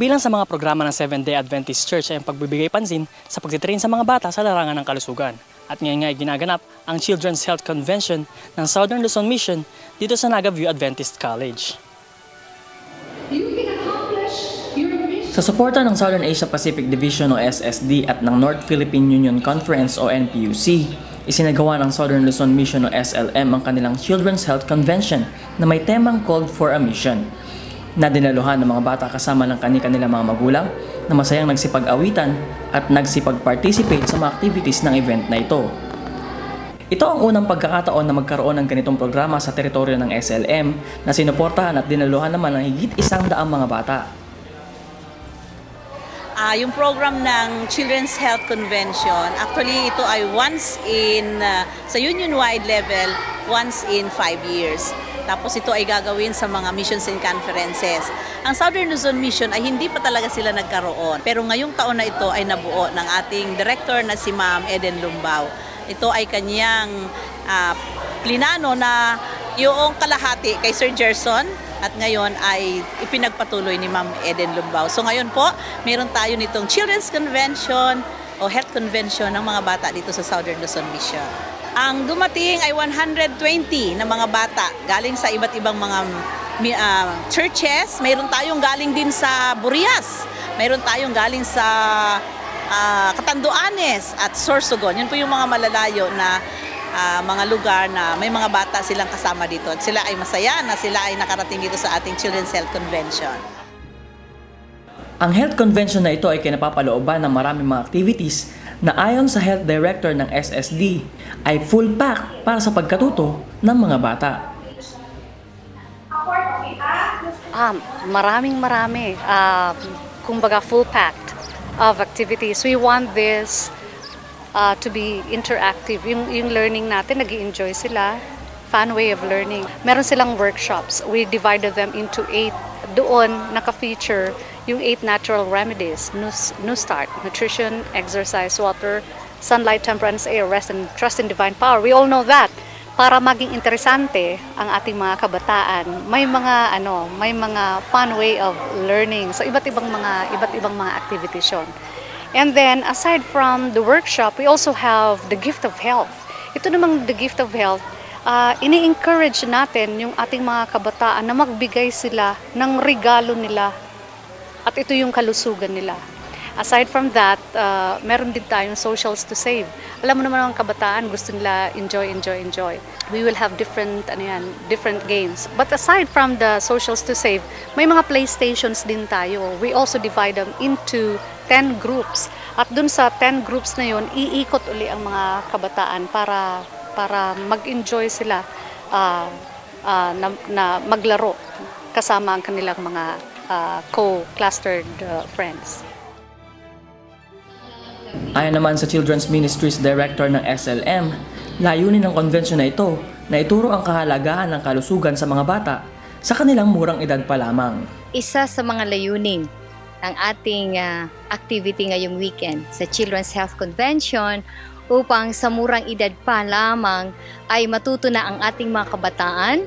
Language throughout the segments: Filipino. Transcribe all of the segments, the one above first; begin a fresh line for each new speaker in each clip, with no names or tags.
Kabilang sa mga programa ng Seventh-day Adventist Church ay ang pagbibigay pansin sa pagtitrain sa mga bata sa larangan ng kalusugan. At ngayon nga ay ginaganap ang Children's Health Convention ng Southern Luzon Mission dito sa Naga View Adventist College. Sa suporta ng Southern Asia Pacific Division o SSD at ng North Philippine Union Conference o NPUC, isinagawa ng Southern Luzon Mission o SLM ang kanilang Children's Health Convention na may temang Called for a Mission na dinaluhan ng mga bata kasama ng kani-kanilang mga magulang na masayang nagsipag-awitan at nagsipag-participate sa mga activities ng event na ito. Ito ang unang pagkakataon na magkaroon ng ganitong programa sa teritoryo ng SLM na sinuportahan at dinaluhan naman ng higit isang daang mga bata.
Ah, yung program ng Children's Health Convention, actually ito ay once in, ah, sa union-wide level, once in five years. Tapos ito ay gagawin sa mga missions and conferences. Ang Southern Luzon Mission ay hindi pa talaga sila nagkaroon. Pero ngayong taon na ito ay nabuo ng ating director na si Ma'am Eden Lumbao. Ito ay kanyang ah, plinano na yung kalahati kay Sir Gerson at ngayon ay ipinagpatuloy ni Ma'am Eden Lumbao. So ngayon po, meron tayo nitong Children's Convention o Health Convention ng mga bata dito sa Southern Luzon Mission. Ang dumating ay 120 na mga bata galing sa iba't ibang mga ah, churches. Mayroon tayong galing din sa Burias. Mayroon tayong galing sa ah, Catanduanes at Sorsogon. Yun po yung mga malalayo na ah, mga lugar na may mga bata silang kasama dito. At sila ay masaya na sila ay nakarating dito sa ating Children's Health Convention.
Ang health convention na ito ay kinapapalooban ng maraming mga activities na ayon sa health director ng SSD ay full pack para sa pagkatuto ng mga bata.
Ah, maraming marami. Ah, kumbaga full packed of activities. We want this uh, to be interactive. Yung, yung learning natin, nag enjoy sila. Fun way of learning. Meron silang workshops. We divided them into eight. Doon, naka-feature yung eight natural remedies. New, new start, nutrition, exercise, water, sunlight, temperance, air, rest, and trust in divine power. We all know that para maging interesante ang ating mga kabataan, may mga ano, may mga fun way of learning. So iba't ibang mga iba't ibang mga activities 'yon. And then aside from the workshop, we also have the gift of health. Ito namang the gift of health, ah, ini-encourage natin yung ating mga kabataan na magbigay sila ng regalo nila at ito yung kalusugan nila. Aside from that, uh, meron din tayong socials to save. Alam mo naman ang kabataan, gusto nila enjoy, enjoy, enjoy. We will have different, ano yan, different games. But aside from the socials to save, may mga playstations din tayo. We also divide them into 10 groups. At dun sa 10 groups na yun, iikot uli ang mga kabataan para para mag-enjoy sila ah, ah, na, na maglaro kasama ang kanilang mga ah, co-clustered ah, friends.
Ayon naman sa Children's Ministries Director ng SLM, layunin ng convention na ito na ituro ang kahalagahan ng kalusugan sa mga bata sa kanilang murang edad pa lamang.
isa sa mga layunin ng ating ah, activity ngayong weekend sa Children's Health Convention upang sa murang edad pa lamang ay matuto na ang ating mga kabataan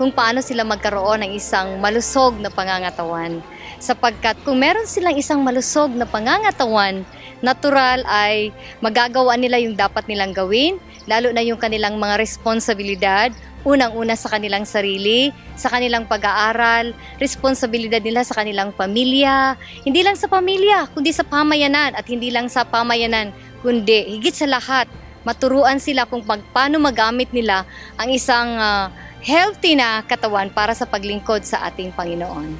kung paano sila magkaroon ng isang malusog na pangangatawan. Sapagkat kung meron silang isang malusog na pangangatawan, natural ay magagawa nila yung dapat nilang gawin, lalo na yung kanilang mga responsibilidad, unang-una sa kanilang sarili, sa kanilang pag-aaral, responsibilidad nila sa kanilang pamilya, hindi lang sa pamilya, kundi sa pamayanan at hindi lang sa pamayanan, kundi higit sa lahat, maturuan sila kung paano magamit nila ang isang ah, healthy na katawan para sa paglingkod sa ating Panginoon.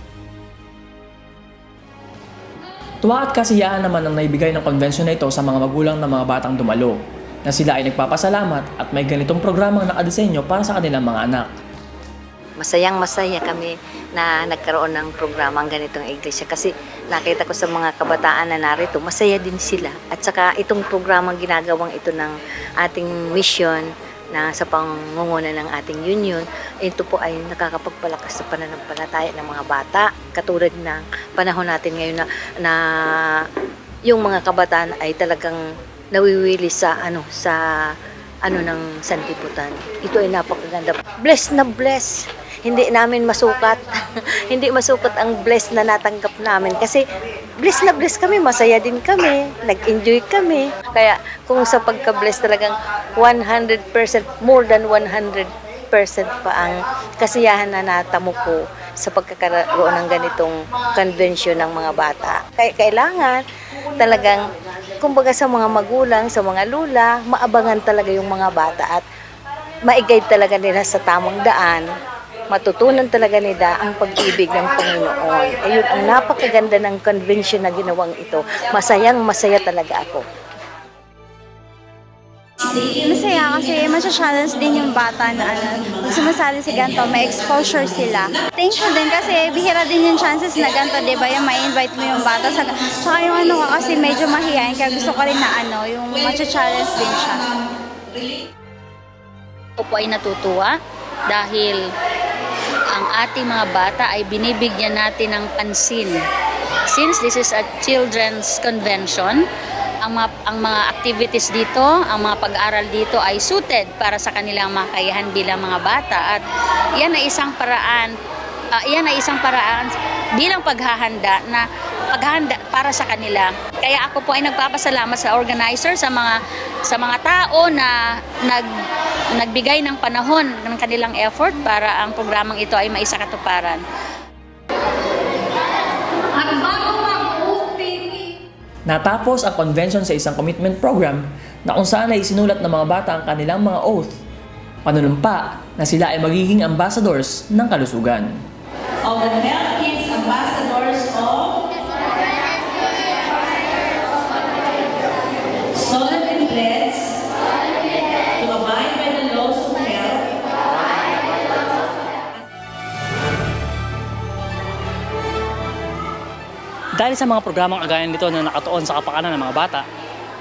Tuwa at kasiyahan naman ang naibigay ng convention na ito sa mga magulang ng mga batang dumalo na sila ay nagpapasalamat at may ganitong programang nakadesenyo para sa kanilang mga anak.
masayang masaya kami na nagkaroon ng programang ganitong iglesia kasi nakita ko sa mga kabataan na narito, masaya din sila. At saka itong programang ginagawang ito ng ating mission na sa pangunguna ng ating union, ito po ay nakakapagpalakas sa pananampalataya ng mga bata. Katulad ng panahon natin ngayon na, na yung mga kabataan ay talagang nawiwili sa ano sa ano ng sanlibutan. Ito ay napakaganda. Bless na bless. Hindi namin masukat. Hindi masukat ang bless na natanggap namin kasi bless na bless kami, masaya din kami, nag-enjoy kami. Kaya kung sa pagka-bless talagang 100%, more than 100% pa ang kasiyahan na natamo ko sa pagkakaroon ng ganitong convention ng mga bata. Kaya kailangan talagang, kumbaga sa mga magulang, sa mga lula, maabangan talaga yung mga bata at maigay talaga nila sa tamang daan matutunan talaga nila ang pag-ibig ng Panginoon. Ayun, ang napakaganda ng convention na ginawang ito. Masayang masaya talaga ako.
Masaya kasi masya-challenge din yung bata na ano, sumasali si ganito, may exposure sila. Thankful din kasi bihira din yung chances na ganito, di ba? Yung may invite mo yung bata. Sa, tsaka yung ano ko kasi medyo mahihain, kaya gusto ko rin na ano, yung masya-challenge din siya.
Ako po ay natutuwa dahil ang ating mga bata ay binibigyan natin ng pansin. Since this is a children's convention, ang mga, ang mga activities dito, ang mga pag-aaral dito ay suited para sa kanilang makayahan bilang mga bata at yan ay isang paraan ah, yan ay isang paraan bilang paghahanda na paghahanda para sa kanila. Kaya ako po ay nagpapasalamat sa organizer sa mga sa mga tao na nag nagbigay ng panahon ng kanilang effort para ang programang ito ay maisakatuparan.
Natapos ang convention sa isang commitment program na kung saan ay isinulat ng mga bata ang kanilang mga oath. Panunumpa na sila ay magiging ambassadors ng kalusugan.
Of the Health
Dahil sa mga programang kagaya nito na nakatuon sa kapakanan ng mga bata,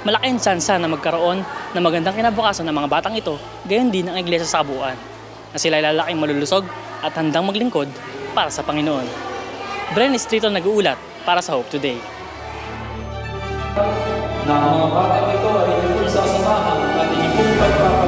malaking tsansa na magkaroon ng magandang kinabukasan ng mga batang ito, gayon din ang iglesia sa kabuuan, na sila lalaking malulusog at handang maglingkod para sa Panginoon. Bren Estrito nag-uulat para sa Hope Today.
na mga batang ito ay inyong isasamahan at inyong pagpapalagay